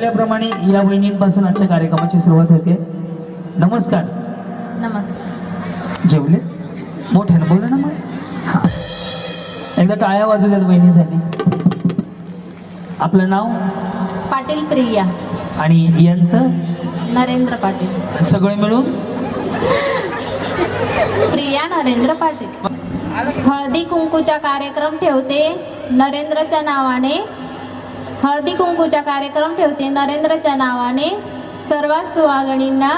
ठरल्याप्रमाणे या वहिनींपासून आजच्या कार्यक्रमाची सुरुवात होते. नमस्कार. नमस्कार. जेवले? मोठ्यानं बोला ना मग. एकदा टाळ्या वाजू द्यात वहिनीसाठी. आपलं नाव? पाटील प्रिया. आणि यांचं? नरेंद्र पाटील. सगळे मिळून? प्रिया नरेंद्र पाटील. हळदी कुंकूचा कार्यक्रम ठेवते. नरेंद्रच्या नावाने हळदी कुंकूचा कार्यक्रम ठेवते. नरेंद्रच्या नावाने सर्व सुहागणींना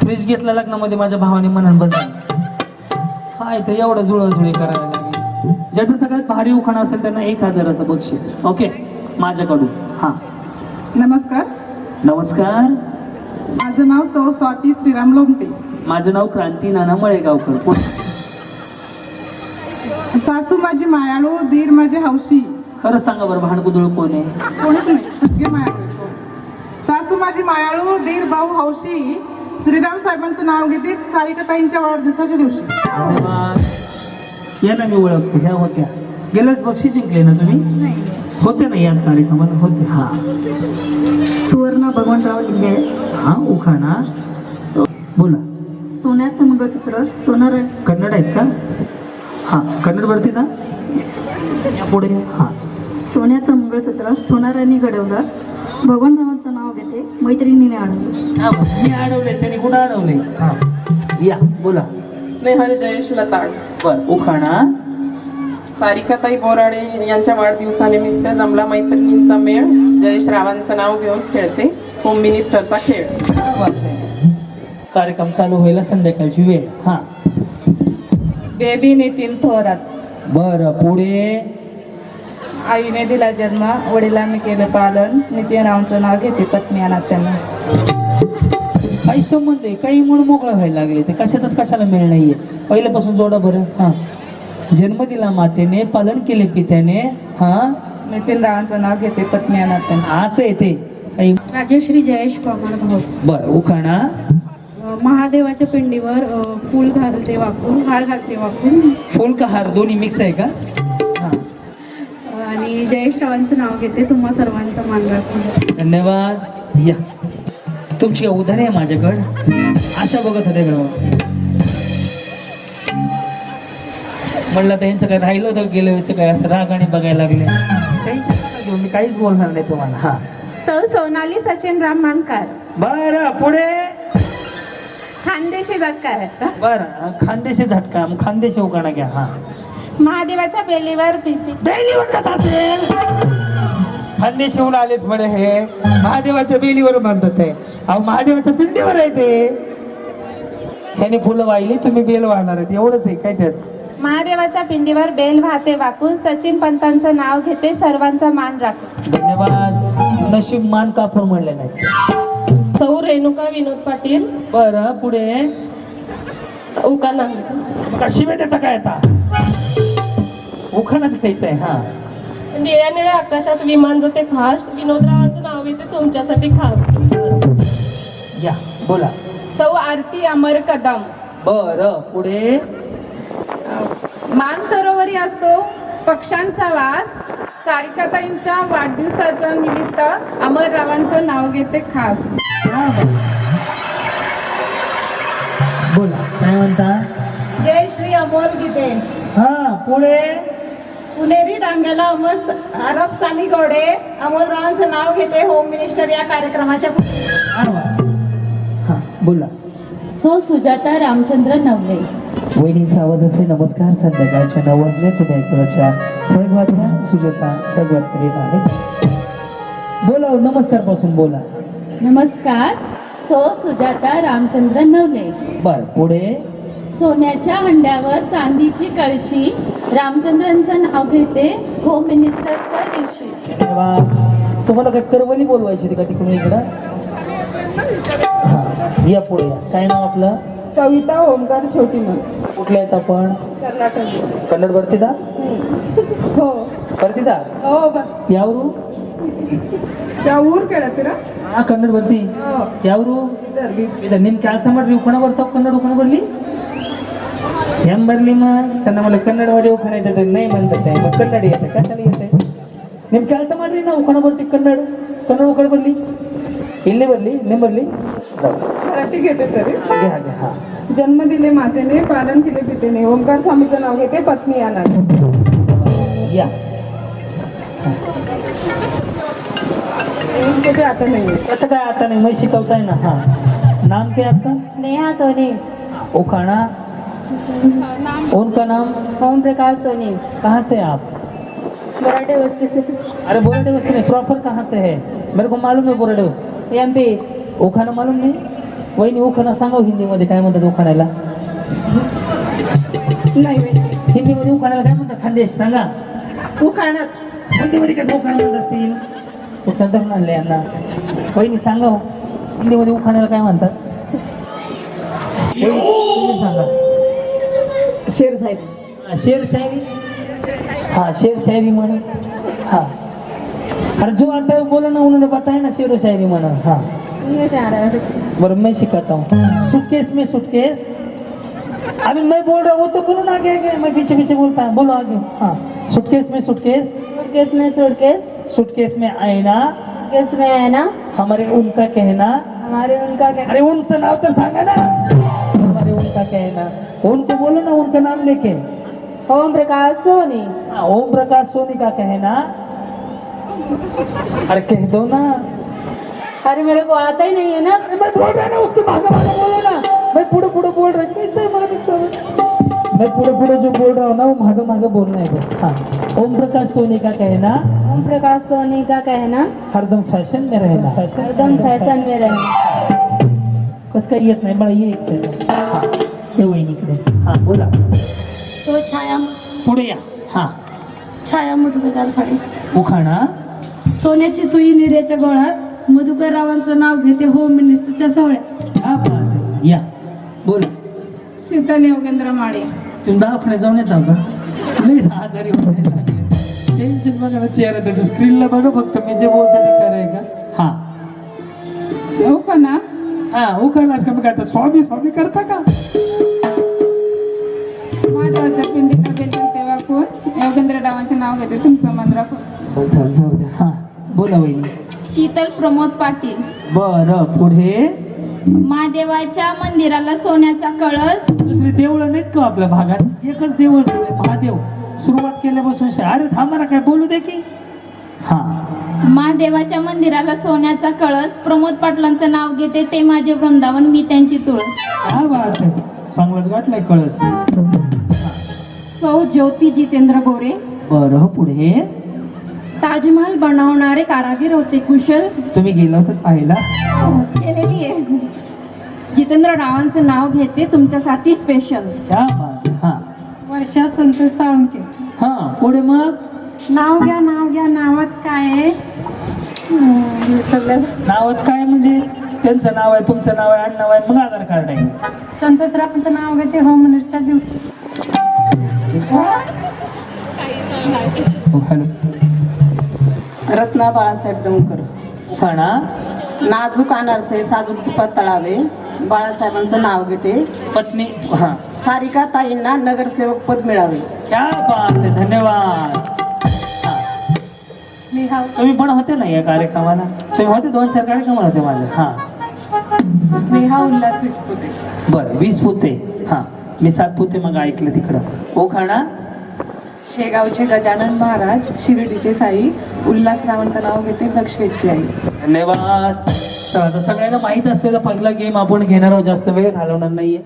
फ्रीज घेतला लग्नामध्ये माझ्या भावाने म्हणून बस काय तर एवढं जुळजुळी करायला लागली. ज्याचं सगळ्यात भारी उखाणा असेल त्यांना एक हजाराचं बक्षीस. ओके माझ्याकडून. हां. नमस्कार. नमस्कार. माझं नाव सौ स्वाती श्रीराम लोमटे. माझं नाव क्रांती नाना मळेगावकर. सासू माझी मायाळू दीर माझे हौशी. खरं सांगा बरं भांडकुदळ कोण आहे? कोणीच नाही सगळे मायाळू आहेत. हो. सासू माझी मायाळू दीर भाऊ हौशी श्रीराम साहेबांचं नाव घेते सारिकाताईंच्या वाढदिवसाच्या दिवशी. धन्यवाद या ना मी ओळखतो ह्या होत्या. गेल्याच बक्षीस जिंकले ना तुम्ही? होते ना याच कार्यक्रमात? होते हा. सुवर्ण भगवानराव लिंगे हा उखाणा. बोला. सोन्याचं मंगळसूत्र सोनार कन्नड आहेत का? हा कन्नड वरती ना? या पुढे. हा. सोन्याचं मंगळसूत्र सोनाराने घडवलं. भगवानरावांचं नाव घेते मैत्रिणीने अडवलं. हा, मी अडवले त्यांनी कुठं अडवले? हा. या बोला. स्नेहल जयेश लताड बर उखाणा. सारिकाताई बोराडे यांच्या वाढदिवसानिमित्त जमला मैत्रिणींचा मेळ. जयेश रावांचं नाव घेऊन खेळते. होम मिनिस्टरचा खेळ. कार्यक्रम चालू व्हायला संध्याकाळची वेळ. हा. बेबी नितीन थोरात. बर पुढे? आईने दिला जन्म वडिलांनी केलं पालन. नितीन रावचं नाव घेते पत्नी अनाथ त्यांना काही संबंध आहे काही म्हणून मोकळं व्हायला लागले ते. कशातच कशाला मिळ नाहीये. पहिल्यापासून जोडा बरं. हा. जन्म दिला मातेने पालन केले पित्याने. हा. नितीन रावांचं नाव घेते पत्नी अनाथ त्यांना असं येते काही राजश्री जयेश कॉमर भाऊ. बर उखाणा. महादेवाच्या पिंडीवर फूल घालते वाकून हार घालते वाकून. फुल का हार? दोन्ही मिक्स आहे का? जयेश रावांचं नाव घेते तुम्हा सर्वांचा मान राखून. धन्यवाद. या. तुमची काय उधारी आहे माझ्याकडं. आशा बघत होते का? म्हणलं तर यांचं काय राहिलं होतं गेलं वेळेचं काय असं राग आणि बघायला लागले. मी काहीच बोलणार नाही तुम्हाला. हा. सौ सोनाली सचिन राम मानकार. बर पुढे? खानदेशी झटकार बर खानदेशी झटका. मग खानदेशी उकाणा घ्या. हा. महादेवाच्या बेलीवर पिपी. बेलीवर कसा असेल? खानदेशीहून आलेत म्हणे हे. महादेवाच्या बेलीवर म्हणतात ते अहो महादेवाच्या पिंडीवर आहे ते. ह्याने फुलं वाहिली तुम्ही बेल वाहणार आहेत. एवढंच आहे काय त्यात? महादेवाच्या पिंडीवर बेल वाहते वाकून सचिन पंतांचं नाव घेते सर्वांचा मान राखून. धन्यवाद. नशीब मान कापूर म्हणले नाही. सौ रेणुका विनोद पाटील. बरं पुढे? उकाना. कशी वेळ देता काय आता? उखाणाच खायचं आहे हा निळ्या निळ्या आकाशात विमान जाते फास्ट विनोदरावांचं नाव घेते तुमच्यासाठी खास. या बोला. सौ आरती अमर कदम. बरं पुढे? मानसरोवरी असतो पक्ष्यांचा वास सारिकाताईंच्या वाढदिवसाच्या निमित्त अमररावांचं नाव घेते खास. बोला काय म्हणता? जय श्री अमोल गीते. हा पुढे? पुणेरी डांग्याला अमर अरबस्थानी घोडे अमोलरावांचं नाव घेते होम मिनिस्टर या कार्यक्रमाच्या हा बोला. सो सुजाता रामचंद्र नवले. वहिनींचा आवाज असे नमस्कार. संध्याकाळच्या नऊ वाजले. तुम्ही ऐकवाच्या ठळक बातम्या. सुजाता ठळक करीत आहे बोला नमस्कारपासून बोला. नमस्कार. सो सुजाता रामचंद्र नवले. बर पुढे सोन्याच्या हंड्यावर चांदीची कळशी रामचंद्रांचं नाव घेते होम मिनिस्टरच्या दिवशी धन्यवाद तुम्हाला काय करवली बोलवायची होती का तिकडून इकडं हा या पुढे या काय नाव आपलं कविता ओमकार छोटी मन कुठल्या आहेत आपण कर्नाटक कन्नड ಬರ್ತಿದಾ हो ಬರ್ತಿದಾ हो ಯಾವರು त्या ಊರ್ ಕೇಳತ್ತೀರಾ ಹಾ ಕನ್ನಡ ಬರ್ತಿ ಯಾವರು ಇದ ನಿಮ್ ಕೆಲಸ ಮಾಡ್ರಿ ಉಕ್ಕಣ ಬರ್ತಾವ ಕನ್ನಡ ಉಕ್ಕಣ ಬರ್ಲಿ एम भरली मग? त्यांना मला कन्नडमध्ये उखाण येतात. नाही म्हणतात नाही मग कन्नड येतं कशाला येत? आहे नेमकं असं मांडली ना उखाणा भरते कन्नड? कन्नड उखाड भरली? इल्ली भरली नेम भरली. मराठी घेते तरी. जन्म दिले मातेने पालन केले पितेने. ओंकार स्वामीचं नाव घेते पत्नी या. या ते आता नाही कसं काय आता नाही? मग शिकवताय ना? हा. नाम काय आता नेहा सोने. उखाणा. ओखाना उनका नाम? ओम प्रकाश सोनी। कहाँ से आप? मराठे बस्ती से। अरे बोराडे बस्ती नहीं प्रॉपर कहाँ से है? मेरे को मालूम है बोराडे बस्ती एम पी। ओखाना मालूम नाही? वहिनी ओखाना सांगा हिंदीमध्ये काय म्हणतात ओखाण्याला नाही. हिंदीमध्ये उखाण्याला काय म्हणतात? खानदेश सांगा. तू खाणच हिंदीमध्ये कसं उखाणा म्हणत असतील? उखाणा धरून आणले यांना. वहिनी सांगा. हो हिंदीमध्ये उखाण्याला काय म्हणतात? सांगा. शेर साहेब शेर शायरी हाँ शेर शायरी मानो हाँ. अरे जो आता है बोलो ना उन्होंने बताया ना शेर शायरी मानो हाँ. बरं मैं सिखाता हूँ सुटकेस में सुटकेस. अभी मैं बोल रहा हूँ वो तो बोलो ना आगे आगे. मैं पीछे पीछे बोलता. हूँ बोलो आगे. हाँ. सुटकेस में सुटकेस. सूटकेस में सूटकेस. सुटकेस में आईना. केस में है ना हमारे उनका कहना. हमारे उनका क्या अरे उनचं नाव तर सांगा ना. हमारे उनका कहना. उनको बोलो ना उनका नाम लेके। ओम प्रकाश सोनी। हाँ, ओम प्रकाश सोनी का कहना अरे कह दो ना। अरे मेरे को आता ही नहीं है ना। अरे मैं बोल रहा ना उसके भागा भागा बोलो ना। मैं पूरे पूरे बोल रहा हूँ कैसे है मैं पूरे पूरे जो बोल रहा हूँ ना वो भागा भागा बोलना है बस। हाँ ओम प्रकाश सोनी का कहना ओम प्रकाश सोनी का कहना हरदम फ़ैशन में रहना। फ़ैशन एकदम फ़ैशन में रहना। कस काय येत नाही मला ये इकडे हा हे। वहिनीकडे हा बोला. तो छाया पुढे या. हा. छाया मधुकर गालफाडे उखाणा. सोन्याची सुई निर्याच्या गोळात मधुकर रावांचं नाव घेते होम मिनिस्टरच्या सोहळ्यात. क्या बात या. बोला. शीतल योगेंद्र माडे. तुम्ही दवाखान्यात जाऊन येता का? नाही आजारी टेन्शन बघा ना चेहरा त्याच्या स्क्रीनला बघा फक्त मी जे बोलते ते खरं का? हा. हो का ना हा का मग आता स्वामी स्वामी करता का? महादेवाच्या पिंडीला बेचन तेव्हा कोण योगेंद्र रावांचे नाव घेते तुमचं मन राखून. चाल जाऊ द्या. हा बोला वहिनी. शीतल प्रमोद पाटील. बरं पुढे? महादेवाच्या मंदिराला सोन्याचा कळस. दुसरे देवळ नाहीत का आपल्या भागात? एकच देऊळ आहे, महादेव. सुरुवात केल्यापासून शा- अरे थांबा ना काय बोलू दे की? हा. महादेवाच्या मंदिराला सोन्याचा कळस प्रमोद पाटलांचं नाव घेते ते माझे वृंदावन मी त्यांची तुळस. काय बात आहे. चांगलाच गाठलाय कळस. सौ ज्योती जितेंद्र गोरे. बरं पुढे. ताजमहल बनवणारे कारागीर होते कुशल. तुम्ही गेला होता पाहिला केलेली आहे. जितेंद्र रावांचं नाव घेते तुमच्यासाठी स्पेशल क्या बात आहे. हा. वर्षा संतोष साळुंके. हा पुढे मग? नाव घ्या नाव घ्या. नावात काय आहे? नावात काय म्हणजे? त्यांचं नाव आहे तुमचं नाव आहे आडनाव आहे मग आधार कार्ड आहे. संतोष रावांचं नाव घेते होम मिनिस्टरच्या ड्युटी हो, हॅलो. रत्ना बाळासाहेब दौंकर खाणा नाजूक अनारसे साजूक तुपात तळावे. बाळासाहेबांचं नाव घेते. पत्नी हा. सारिका ताईंना नगरसेवक पद मिळावे. क्या बात आहे धन्यवाद. हा. तुम्ही पण होते ना या कार्यक्रमाला? तुम्ही होते? दोन चार कार्यक्रम होते माझे. हा. नेहा उल्हास विस्पुते बरं वीस पुते हा. मी सात पुते मग ऐकलं तिकडं. ओ खाणा शेगावचे गजानन महाराज शिर्डीचे साई उल्हासरावांचं नाव घेते दक्षवेदची आई. धन्यवाद. सगळ्यांना माहीत असलेला पहिला गेम आपण घेणार आहोत. जास्त वेळ घालवणार नाहीये.